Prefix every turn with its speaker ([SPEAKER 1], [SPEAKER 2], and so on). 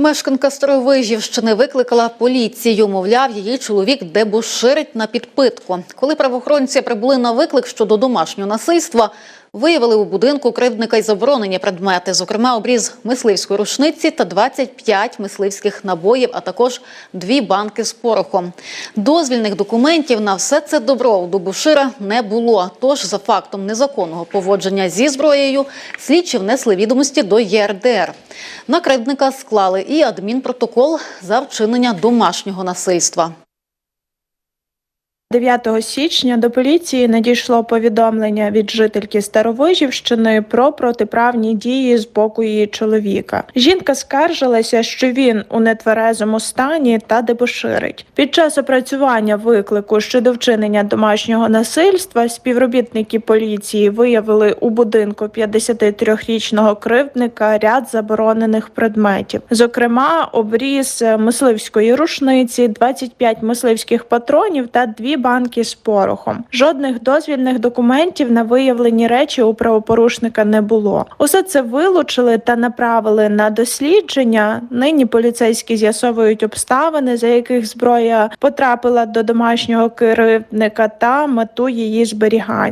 [SPEAKER 1] Мешканка Старовижівщини викликала поліцію. Мовляв, її чоловік дебоширить на підпитку. Коли правоохоронці прибули на виклик щодо домашнього насильства, виявили у будинку кривдника й заборонені предмети, зокрема обріз мисливської рушниці та 25 мисливських набоїв, а також дві банки з порохом. Дозвільних документів на все це добро у Дубушира не було. Тож, за фактом незаконного поводження зі зброєю, слідчі внесли відомості до ЄРДР. На кривдника склали і адмінпротокол за вчинення домашнього насильства.
[SPEAKER 2] 9 січня до поліції надійшло повідомлення від жительки Старовижівщини про протиправні дії з боку її чоловіка. Жінка скаржилася, що він у нетверезому стані та дебоширить. Під час опрацювання виклику щодо вчинення домашнього насильства співробітники поліції виявили у будинку 53-річного кривдника ряд заборонених предметів, зокрема, обріз мисливської рушниці, 25 мисливських патронів та дві банки з порохом. Жодних дозвільних документів на виявлені речі у правопорушника не було. Усе це вилучили та направили на дослідження. Нині поліцейські з'ясовують обставини, за яких зброя потрапила до домашнього керівника та мету її зберігання.